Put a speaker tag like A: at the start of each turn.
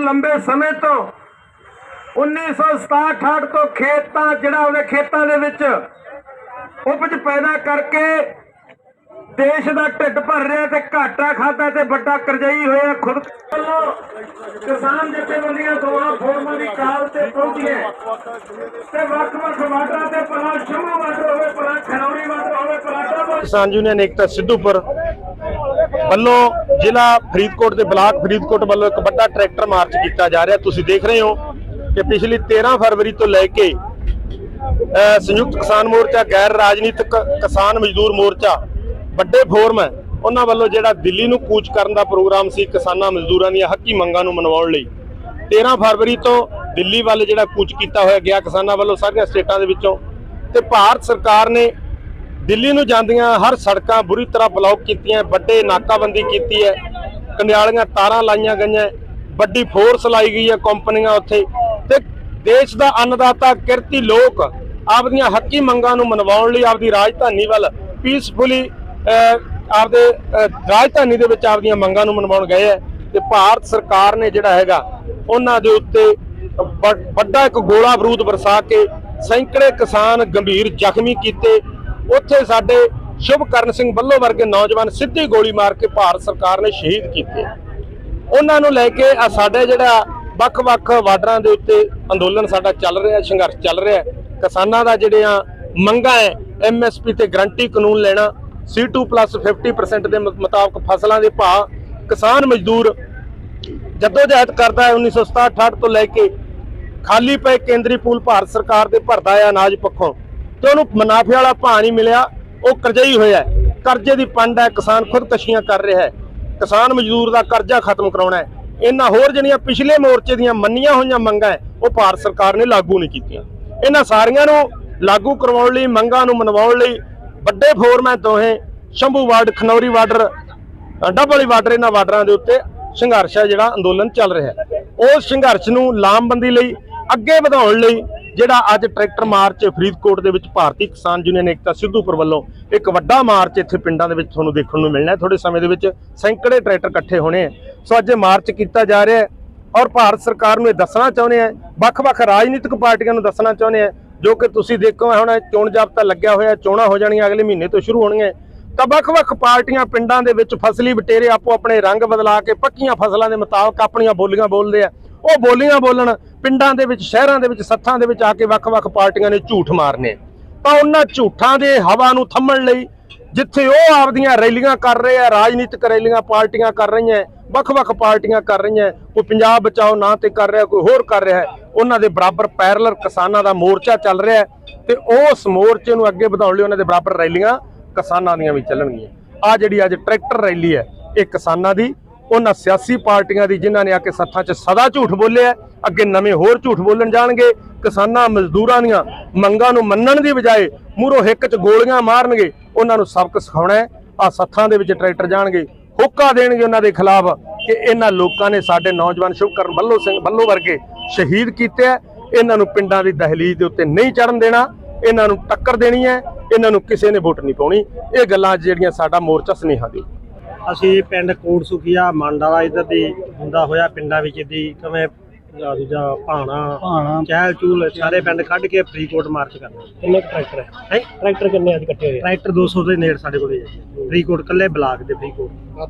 A: ਲੰਬੇ ਸਮੇਂ ਤੋਂ 1967 ਤੋਂ ਖੇਤਾਂ ਜਿਹੜਾ ਉਹਦੇ ਖੇਤਾਂ ਦੇ ਵਿੱਚ ਉਪਜ ਪੈਦਾ ਕਰਕੇ ਦੇਸ਼ ਦਾ ਢਿੱਡ ਭਰ ਰਿਹਾ ਤੇ ਘਾਟਾ ਖਾਦਾ ਤੇ ਵੱਡਾ ਕਰਜ਼ਈ ਹੋਇਆ ਖੁਦ ਕਿਸਾਨ ਜਥੇਬੰਦੀਆਂ ਦੋਵਾਂ ਫੋਰਮਾਂ ਦੀ ਕਾਲ ਤੇ ਪਹੁੰਚੀਆਂ ਤੇ ਵੱਖ-ਵੱਖ ਵਾਟਾਂ ਤੇ ਪਲਾ ਸ਼ਮੂ ਵਾਟਰ ਹੋਵੇ ਪਲਾ ਖਨੌਰੀ ਵਾਟਰ ਹੋਵੇ ਪਲਾ
B: ਕਿਸਾਨ ਯੂਨੀਅਨ ਏਕਤਾ ਸਿੱਧੂਪੁਰ ਵੱਲੋਂ ਜ਼ਿਲ੍ਹਾ ਫਰੀਦਕੋਟ ਦੇ ਬਲਾਕ ਫਰੀਦਕੋਟ ਵੱਲੋਂ ਇੱਕ ਵੱਡਾ ਟਰੈਕਟਰ ਮਾਰਚ ਕੀਤਾ ਜਾ ਰਿਹਾ। ਤੁਸੀਂ ਦੇਖ ਰਹੇ ਹੋ ਕਿ ਪਿਛਲੀ 13 ਫਰਵਰੀ ਤੋਂ ਲੈ ਕੇ ਸੰਯੁਕਤ ਕਿਸਾਨ ਮੋਰਚਾ, ਗੈਰ ਰਾਜਨੀਤਿਕ ਕਿਸਾਨ ਮਜ਼ਦੂਰ ਮੋਰਚਾ, ਵੱਡੇ ਫੋਰਮ ਹੈ, ਉਹਨਾਂ ਵੱਲੋਂ ਜਿਹੜਾ ਦਿੱਲੀ ਨੂੰ ਕੂਚ ਕਰਨ ਦਾ ਪ੍ਰੋਗਰਾਮ ਸੀ ਕਿਸਾਨਾਂ ਮਜ਼ਦੂਰਾਂ ਦੀਆਂ ਹੱਕੀ ਮੰਗਾਂ ਨੂੰ ਮਨਵਾਉਣ ਲਈ। 13 ਫਰਵਰੀ ਤੋਂ ਦਿੱਲੀ ਵੱਲ ਜਿਹੜਾ ਕੂਚ ਕੀਤਾ ਹੋਇਆ ਗਿਆ ਕਿਸਾਨਾਂ ਵੱਲੋਂ ਸਾਰੀਆਂ ਸਟੇਟਾਂ ਦੇ ਵਿੱਚੋਂ। ਤੇ ਭਾਰਤ ਸਰਕਾਰ ਨੇ ਦਿੱਲੀ ਨੂੰ ਜਾਂਦੀਆਂ ਹਰ ਸੜਕਾਂ ਬੁਰੀ ਤਰ੍ਹਾਂ ਬਲੌਕ ਕੀਤੀਆਂ, ਵੱਡੇ ਨਾਕਾਬੰਦੀ ਕੀਤੀ ਹੈ, ਕੰਡਿਆਲੀਆਂ ਤਾਰਾਂ ਲਾਈਆਂ ਗਈਆਂ, ਵੱਡੀ ਫੋਰਸ ਲਾਈ ਗਈ ਹੈ ਕੰਪਨੀਆਂ ਉੱਥੇ ਤੇ ਦੇਸ਼ ਦਾ ਅੰਨਦਾਤਾ ਕਿਰਤੀ ਲੋਕ ਆਪਦੀਆਂ ਹੱਕੀ ਮੰਗਾਂ ਨੂੰ ਮਨਵਾਉਣ ਲਈ ਆਪਦੀ ਰਾਜਧਾਨੀ ਵੱਲ ਪੀਸਫੁਲੀ ਆਪਦੇ ਰਾਜਧਾਨੀ ਦੇ ਵਿੱਚ ਆਪਦੀਆਂ ਮੰਗਾਂ ਨੂੰ ਮਨਵਾਉਣ ਗਏ ਹੈ ਤੇ ਭਾਰਤ ਸਰਕਾਰ ਨੇ ਜਿਹੜਾ ਹੈਗਾ ਉਹਨਾਂ ਦੇ ਉੱਤੇ ਵ- ਵੱਡਾ ਇੱਕ ਗੋਲਾ ਬਰੂਦ ਵਰਸਾ ਕੇ ਸੈਂਕੜੇ ਕਿਸਾਨ ਗੰਭੀਰ ਜ਼ਖਮੀ ਕੀਤੇ। ਉੱਥੇ ਸਾਡੇ ਸ਼ੁਭਕਰਨ ਸਿੰਘ ਬੱਲੋ ਵਰਗੇ ਨੌਜਵਾਨ ਸਿੱਧੀ ਗੋਲੀ ਮਾਰ ਕੇ ਭਾਰਤ ਸਰਕਾਰ ਨੇ ਸ਼ਹੀਦ ਕੀਤੇ। ਉਹਨਾਂ ਨੂੰ ਲੈ ਕੇ ਆ ਸਾਡੇ ਜਿਹੜਾ ਵੱਖ-ਵੱਖ ਵਾਰਡਰਾਂ ਦੇ ਉੱਤੇ ਅੰਦੋਲਨ ਸਾਡਾ ਚੱਲ ਰਿਹਾ, ਸੰਘਰਸ਼ ਚੱਲ ਰਿਹਾ ਕਿਸਾਨਾਂ ਦਾ ਜਿਹੜੀਆਂ ਮੰਗਾਂ ਹੈ ਐਮਐਸਪੀ ਤੇ ਗਰੰਟੀ ਕਾਨੂੰਨ ਲੈਣਾ C2+50% ਦੇ ਮੁਤਾਬਕ ਫਸਲਾਂ ਦੇ ਭਾਅ ਕਿਸਾਨ ਮਜ਼ਦੂਰ ਜਦੋਜਹਿਦ ਕਰਦਾ ਹੈ 1967 ਤੋਂ ਲੈ ਕੇ ਖਾਲੀ ਪਏ ਕੇਂਦਰੀ ਪੂਲ ਭਾਰਤ ਸਰਕਾਰ ਦੇ ਭਰਦਾ ਹੈ ਅਨਾਜ ਪੱਖੋਂ। ਤੇ ਉਹਨੂੰ ਮੁਨਾਫੇ ਵਾਲਾ ਭਾਅ ਨਹੀਂ ਮਿਲਿਆ, ਉਹ ਕਰਜ਼ਈ ਹੋਇਆ ਕਰਜ਼ੇ ਦੀ ਪੰਡ ਹੈ, ਕਿਸਾਨ ਖੁਦਕਸ਼ੀਆਂ ਕਰ ਰਿਹਾ ਹੈ। ਕਿਸਾਨ ਮਜ਼ਦੂਰ ਦਾ ਕਰਜ਼ਾ ਖਤਮ ਕਰਾਉਣਾ ਹੈ। ਇਹਨਾਂ ਹੋਰ ਜਿਹੜੀਆਂ ਪਿਛਲੇ ਮੋਰਚੇ ਦੀਆਂ ਮੰਨੀਆਂ ਹੋਈਆਂ ਮੰਗਾਂ ਉਹ ਭਾਰਤ ਸਰਕਾਰ ਨੇ ਲਾਗੂ ਨਹੀਂ ਕੀਤੀਆਂ। ਇਹਨਾਂ ਸਾਰੀਆਂ ਨੂੰ ਲਾਗੂ ਕਰਵਾਉਣ ਲਈ, ਮੰਗਾਂ ਨੂੰ ਮਨਵਾਉਣ ਲਈ ਵੱਡੇ ਫੋਰਮ ਹੈ ਦੋਹੇ, Shambhu border, Khanauri border Dabwali border ਇਹਨਾਂ ਵਾਟਰਾਂ ਦੇ ਉੱਤੇ ਸੰਘਰਸ਼ ਹੈ ਜਿਹੜਾ ਅੰਦੋਲਨ ਚੱਲ ਰਿਹਾ ਹੈ। ਉਸ ਸੰਘਰਸ਼ ਨੂੰ ਲਾਮਬੰਦੀ ਲਈ, ਅੱਗੇ ਵਧਾਉਣ ਲਈ ਜਿਹੜਾ ਅੱਜ ਟਰੈਕਟਰ ਮਾਰਚ ਫਰੀਦਕੋਟ ਦੇ ਵਿੱਚ ਭਾਰਤੀ ਕਿਸਾਨ ਯੂਨੀਅਨ ਏਕਤਾ ਸਿੱਧੂਪੁਰ ਵੱਲੋਂ ਇੱਕ ਵੱਡਾ ਮਾਰਚ ਇੱਥੇ ਪਿੰਡਾਂ ਦੇ ਵਿੱਚ ਤੁਹਾਨੂੰ ਦੇਖਣ ਨੂੰ ਮਿਲਣਾ ਹੈ। ਥੋੜੇ ਸਮੇਂ ਦੇ ਵਿੱਚ ਸੈਂਕੜੇ ਟਰੈਕਟਰ ਇਕੱਠੇ ਹੋਣੇ ਹੈ। ਸੋ ਅੱਜ ਇਹ ਮਾਰਚ ਕੀਤਾ ਜਾ ਰਿਹਾ ਹੈ ਔਰ ਭਾਰਤ ਸਰਕਾਰ ਨੂੰ ਇਹ ਦੱਸਣਾ ਚਾਹੁੰਦੇ ਆ ਵੱਖ-ਵੱਖ ਰਾਜਨੀਤਿਕ ਪਾਰਟੀਆਂ ਨੂੰ ਦੱਸਣਾ ਚਾਹੁੰਦੇ ਆ ਜੋ ਕਿ ਤੁਸੀਂ ਦੇਖੋ ਹੁਣ ਚੋਣ ਜਾਬਤਾ ਲੱਗਿਆ ਹੋਇਆ, ਚੋਣਾਂ ਹੋ ਜਾਣੀਆਂ, ਅਗਲੇ ਮਹੀਨੇ ਤੋਂ ਸ਼ੁਰੂ ਹੋਣਗੀਆਂ। ਤਾਂ ਵੱਖ-ਵੱਖ ਪਾਰਟੀਆਂ ਪਿੰਡਾਂ ਦੇ ਵਿੱਚ ਫਸਲੀ ਬਟੇਰੇ ਆਪੋ ਆਪਣੇ ਰੰਗ ਬਦਲਾ ਕੇ ਪੱਕੀਆਂ ਫਸਲਾਂ ਦੇ ਮੁਤਾਬਕ ਆਪਣੀਆਂ ਬੋਲੀਆਂ ਬੋਲਦੇ ਆ। ਉਹ ਬੋਲੀਆਂ ਬੋਲਣ, ਪਿੰਡਾਂ ਦੇ ਵਿੱਚ, ਸ਼ਹਿਰਾਂ ਦੇ ਵਿੱਚ, ਸੱਥਾਂ ਦੇ ਵਿੱਚ ਆ ਕੇ ਵੱਖ-ਵੱਖ ਪਾਰਟੀਆਂ ਨੇ ਝੂਠ ਮਾਰਨੇ। ਤਾਂ ਉਹਨਾਂ ਝੂਠਾਂ ਦੇ ਹਵਾ ਨੂੰ ਥੰਮਣ ਲਈ ਜਿੱਥੇ ਉਹ ਆਪਦੀਆਂ ਰੈਲੀਆਂ ਕਰ ਰਹੇ ਆ, ਰਾਜਨੀਤਿਕ ਰੈਲੀਆਂ ਪਾਰਟੀਆਂ ਕਰ ਰਹੀਆਂ ਵੱਖ-ਵੱਖ ਪਾਰਟੀਆਂ ਕਰ ਰਹੀਆਂ, ਕੋਈ ਪੰਜਾਬ ਬਚਾਓ ਨਾਂ ਤੇ ਕਰ ਰਿਹਾ, ਕੋਈ ਹੋਰ ਕਰ ਰਿਹਾ, ਉਹਨਾਂ ਦੇ ਬਰਾਬਰ ਪੈਰਲਰ ਕਿਸਾਨਾਂ ਦਾ ਮੋਰਚਾ ਚੱਲ ਰਿਹਾ ਹੈ ਤੇ ਉਸ ਮੋਰਚੇ ਨੂੰ ਅੱਗੇ ਵਧਾਉਣ ਲਈ ਉਹਨਾਂ ਦੇ ਬਰਾਬਰ ਰੈਲੀਆਂ ਕਿਸਾਨਾਂ ਦੀਆਂ ਵੀ ਚੱਲਣਗੀਆਂ। ਆ ਜਿਹੜੀ ਅੱਜ ਟਰੈਕਟਰ ਰੈਲੀ ਹੈ, ਇਹ ਕਿਸਾਨਾਂ ਦੀ ਉਹਨਾਂ ਸਿਆਸੀ ਪਾਰਟੀਆਂ ਦੀ ਜਿਨ੍ਹਾਂ ਨੇ ਆ ਕੇ ਸੱਥਾਂ 'ਚ ਸਦਾ ਝੂਠ ਬੋਲਿਆ ਅੱਗੇ ਨਵੇਂ ਹੋਰ ਝੂਠ ਬੋਲਣ ਜਾਣਗੇ, ਕਿਸਾਨਾਂ, ਮਜ਼ਦੂਰਾਂ ਦੀਆਂ ਮੰਗਾਂ ਨੂੰ ਮੰਨਣ ਦੀ ਬਜਾਏ ਮੂਹਰੋਂ ਹਿੱਕ 'ਚ ਗੋਲੀਆਂ ਮਾਰਨਗੇ, ਉਹਨਾਂ ਨੂੰ ਸਬਕ ਸਿਖਾਉਣਾ ਹੈ, ਆ ਸੱਥਾਂ ਦੇ ਵਿੱਚ ਟਰੈਕਟਰ ਜਾਣਗੇ, ਹੋਕਾ ਦੇਣਗੇ ਉਹਨਾਂ ਦੇ ਖਿਲਾਫ ਕਿ ਇਹਨਾਂ ਲੋਕਾਂ ਨੇ ਸਾਡੇ ਨੌਜਵਾਨ ਸ਼ੁਭਕਰਨ ਬੱਲੋ ਸਿੰਘ ਬੱਲੋ ਵਰਗੇ ਸ਼ਹੀਦ ਕੀਤੇ ਆ ਇਹਨਾਂ ਨੂੰ ਪਿੰਡਾਂ ਦੀ ਦਹਲੀਜ਼ ਦੇ ਉੱਤੇ ਨਹੀਂ ਚੜਨ ਦੇਣਾ, ਇਹਨਾਂ ਨੂੰ ਟੱਕਰ ਦੇਣੀ ਹੈ, ਇਹਨਾਂ ਨੂੰ ਕਿਸੇ ਨੇ ਵੋਟ ਨਹੀਂ ਪਾਉਣੀ। ਇਹ ਗੱਲਾਂ ਅੱਜ ਜਿਹੜੀਆਂ ਸਾਡਾ ਮੋਰਚਾ ਸੁਨੇਹਾ ਦੇ।
C: ਅਸੀਂ ਪਿੰਡ ਕੋਟ ਸੁਖੀਆ ਮੰਡਾਲਾ ਇਧਰ ਦੀ ਹੁੰਦਾ ਹੋਇਆ ਪਿੰਡਾਂ ਵਿੱਚ ਦੀ ਕਿਵੇਂ ਦੂਜਾ ਭਾਣਾ
D: ਭਾਣਾ।
C: ਚਹਿਲ ਚੂਲ ਸਾਰੇ ਪਿੰਡ ਕੱਢ ਕੇ ਫਰੀਕੋਟ ਮਾਰਚ ਕਰਨਾ
D: ਕਿੰਨੇ ਟਰੈਕਟਰ ਹੈ?
C: ਹੈ?
D: ਟਰੈਕਟਰ ਕਿੰਨੇ ਅੱਜ ਇਕੱਠੇ ਹੋਏ
C: ਟਰੈਕਟਰ 200 ਦੇ ਨੇੜ ਸਾਡੇ ਕੋਲੇ ਹੈ ਫਰੀਕੋਟ ਕੱਲੇ ਬਲਾਕ ਦੇ ਫਰੀਕੋਟ
D: ਆ